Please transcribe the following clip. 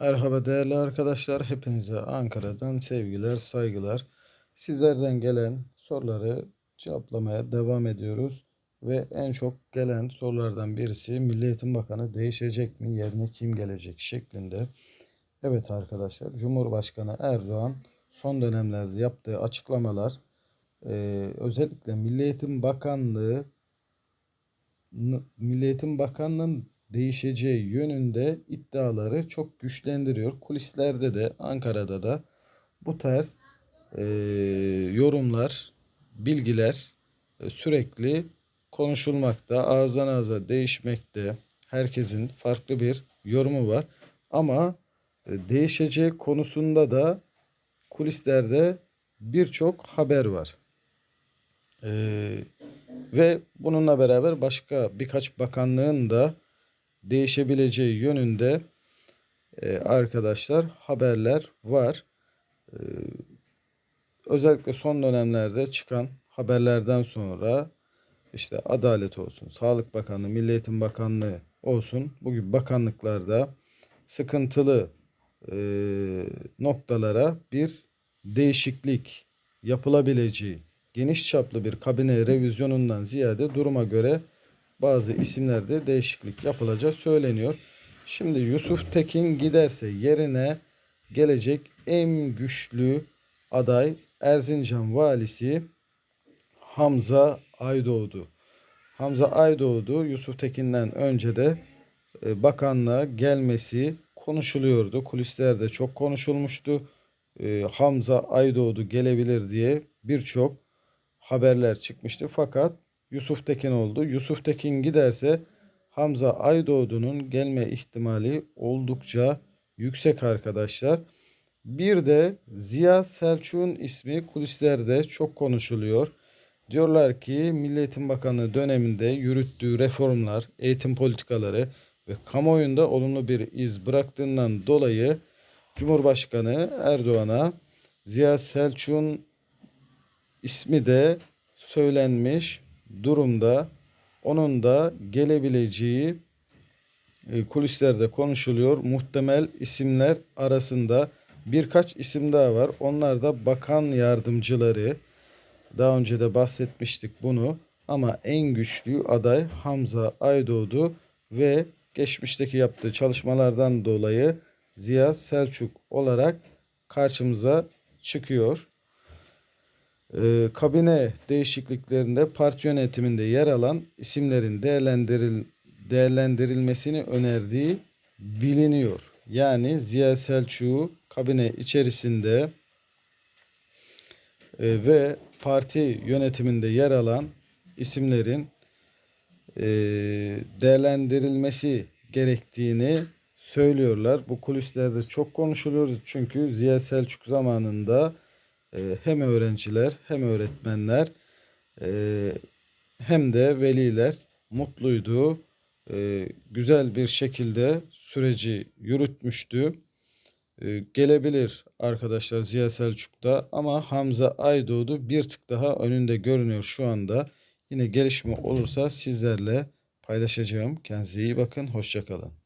Merhaba değerli arkadaşlar. Hepinize Ankara'dan sevgiler, saygılar. Sizlerden gelen soruları cevaplamaya devam ediyoruz. Ve en çok gelen sorulardan birisi Milli Eğitim Bakanı değişecek mi, yerine kim gelecek şeklinde. Evet arkadaşlar, Cumhurbaşkanı Erdoğan son dönemlerde yaptığı açıklamalar e, özellikle Milli Eğitim Bakanlığı Milli Eğitim Bakanlığı'nın değişeceği yönünde iddiaları çok güçlendiriyor. Kulislerde de Ankara'da da bu tarz e, yorumlar, bilgiler e, sürekli konuşulmakta, ağızdan ağza değişmekte. Herkesin farklı bir yorumu var. Ama e, değişeceği konusunda da kulislerde birçok haber var. Eee ve bununla beraber başka birkaç bakanlığın da değişebileceği yönünde e, arkadaşlar haberler var. E, özellikle son dönemlerde çıkan haberlerden sonra işte Adalet olsun, Sağlık Bakanlığı, Milli Eğitim Bakanlığı olsun bu gibi bakanlıklarda sıkıntılı e, noktalara bir değişiklik yapılabileceği geniş çaplı bir kabine revizyonundan ziyade duruma göre bazı isimlerde değişiklik yapılacağı söyleniyor. Şimdi Yusuf Tekin giderse yerine gelecek en güçlü aday Erzincan valisi Hamza Aydoğdu. Hamza Aydoğdu Yusuf Tekin'den önce de e, bakanlığa gelmesi konuşuluyordu. Kulislerde çok konuşulmuştu. E, Hamza Aydoğdu gelebilir diye birçok haberler çıkmıştı. Fakat Yusuf Tekin oldu. Yusuf Tekin giderse Hamza Aydoğdu'nun gelme ihtimali oldukça yüksek arkadaşlar. Bir de Ziya Selçuk'un ismi kulislerde çok konuşuluyor. Diyorlar ki Milli Eğitim Bakanlığı döneminde yürüttüğü reformlar, eğitim politikaları ve kamuoyunda olumlu bir iz bıraktığından dolayı Cumhurbaşkanı Erdoğan'a Ziya Selçuk'un ismi de söylenmiş durumda. Onun da gelebileceği e, kulislerde konuşuluyor. Muhtemel isimler arasında birkaç isim daha var. Onlar da bakan yardımcıları. Daha önce de bahsetmiştik bunu. Ama en güçlü aday Hamza Aydoğdu ve geçmişteki yaptığı çalışmalardan dolayı Ziya Selçuk olarak karşımıza çıkıyor e, kabine değişikliklerinde parti yönetiminde yer alan isimlerin değerlendiril, değerlendirilmesini önerdiği biliniyor. Yani Ziya Selçuk'u kabine içerisinde e, ve parti yönetiminde yer alan isimlerin e, değerlendirilmesi gerektiğini söylüyorlar. Bu kulislerde çok konuşuluyor çünkü Ziya Selçuk zamanında ee, hem öğrenciler hem öğretmenler e, hem de veliler mutluydu. Ee, güzel bir şekilde süreci yürütmüştü. Ee, gelebilir arkadaşlar Ziya Selçuk'ta ama Hamza Aydoğdu bir tık daha önünde görünüyor şu anda. Yine gelişme olursa sizlerle paylaşacağım. Kendinize iyi bakın. Hoşçakalın.